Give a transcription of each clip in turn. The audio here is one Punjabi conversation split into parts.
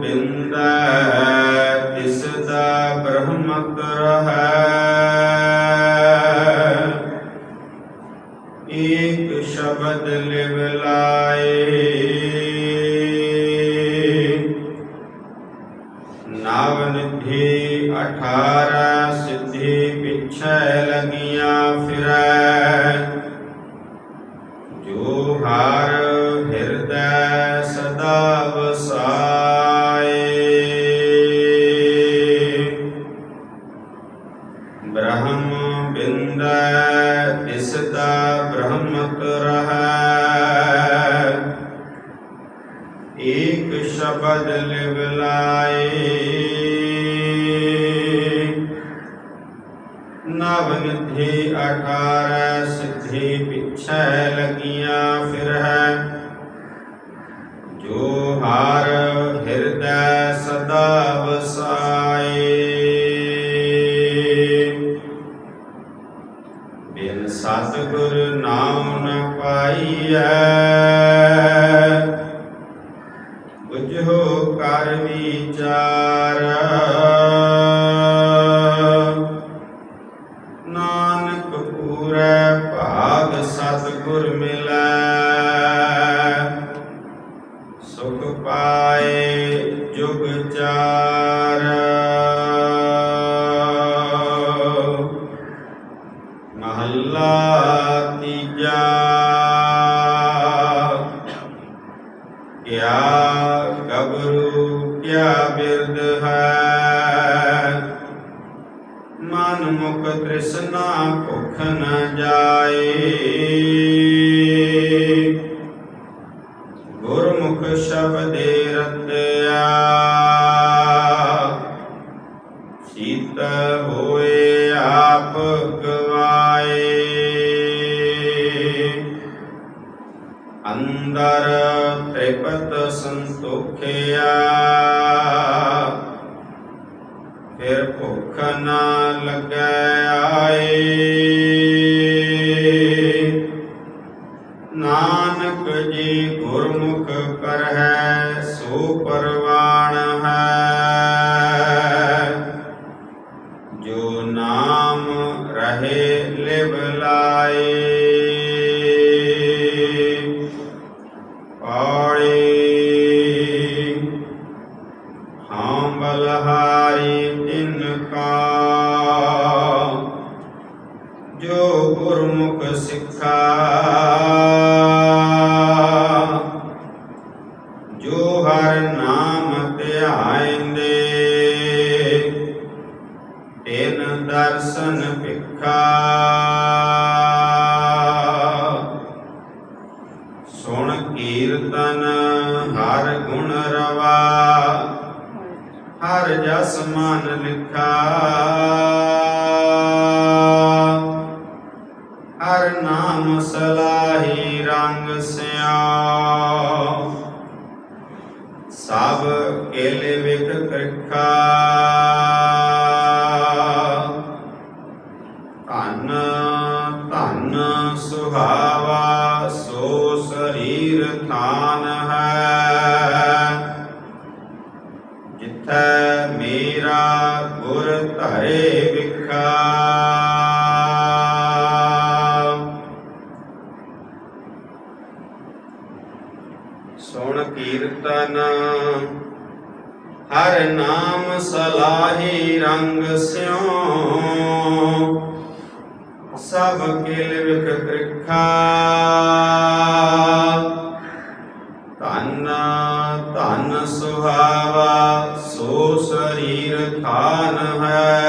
ਬਿੰਦੈ ਤਿਸ ਦਾ ਬ੍ਰਹਮਤ ਰਹੈ ਏਕ ਸ਼ਬਦ ਲਿਵ ਲਾਏ। ਨਵ ਨਿਧੀ 18 ਸਿੱਧੀ ਪਿਛੈ ਲਗੀਆਂ ਫਿਰੈ। ਏਕ ਸ਼ਬਦ ਲਿਵ ਲਾਏ ਨਵ ਨਿਧੀ 18 ਸਿੱਧੀ ਪਿਛੈ ਲਗੀਆਂ ਫਿਰ ਹੈ। ਜੋ ਹਰ ਹਿਰਦੈ ਸਦਾ ਵਸਾਏ। ਬਿਨ ਸਤਿਗੁਰ ਨਾਮ ਨ ਪਾਈਐ। ਨਾਨਕ ਪੂਰੈ ਭਾਗ ਸਤਿਗੁਰ ਮਿਲੈ। ਸੁਖ ਪਾਏ ਜੁਗ ਚਾਰ। ਮਹੱਲਾ ਤੀਜਾ। ਕਿਆ ਗਬਰੂ ਕਿਆ ਬਿਰਦ ਹੈ? ਮਨ ਤ੍ਰਿਸ਼ਨਾ ਭੁਖ ਨ ਜਾਏ। ਗੁਰਮੁਖ ਸ਼ਬਦੇ ਰਤਿਆ। ਸੀਤ ਹੋਏ ਆਪ ਗਵਾਏ। ਅੰਦਰ ਤ੍ਰਿਪਤ ਸੰਤੋਖਿਆ। ਫਿਰ ਭੁੱਖ ਨਾ ਲੱਗੈ ਆਏ। ਨਾਨਕ ਜੀ ਗੁਰਮੁਖ ਕਰਹਿ, ਸੋ ਪਰਵਾਣ ਹੈ। ਜੋ ਨਾਮ ਰਹੇ ਲਿਵ ਲਾਏ ਪਾੜੀ ਜੋ ਗੁਰਮੁਖ ਸਿੱਖਾ। ਜੋ ਹਰ ਨਾਮ ਧਿਆਇਂਦੇ, ਤਿਨ ਦਰਸ਼ਨ ਭਿਖਾ। ਸੁਣ ਕੀਰਤਨ ਹਰ ਗੁਣ ਰਵਾ, ਹਰ ਜਸ ਮਨ ਲਿਖਾ। ਹਰ ਨਾਮ ਸਲਾਹੀ ਰੰਗ ਸਿਆ ਸਭ ਕੇਲੇ ਵਿਖ ਕਰਖਾ ਧਨ ਧਨ ਸੁਹਾਵਾ, ਸੋ ਸਰੀਰ ਥਾਨ ਹੈ। ਜਿੱਥੈ ਮੇਰਾ ਗੁਰ ਧਰੇ ਵਿਖਾ ਸੁਣ ਕੀਰਤਨ। ਹਰ ਨਾਮ ਸਲਾਹੀ ਰੰਗ ਸਿਉ। ਸਭ ਕਿਲ ਵਿਖ ਤ੍ਰਿਖਾ। ਧਨ ਧਨ ਸੁਹਾਵਾ, ਸੋ ਸਰੀਰ ਖਾਨ ਹੈ।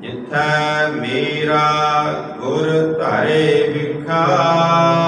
ਜਿਥੈ ਮੇਰਾ ਗੁਰ ਤਾਰੇ ਵਿਖਾ।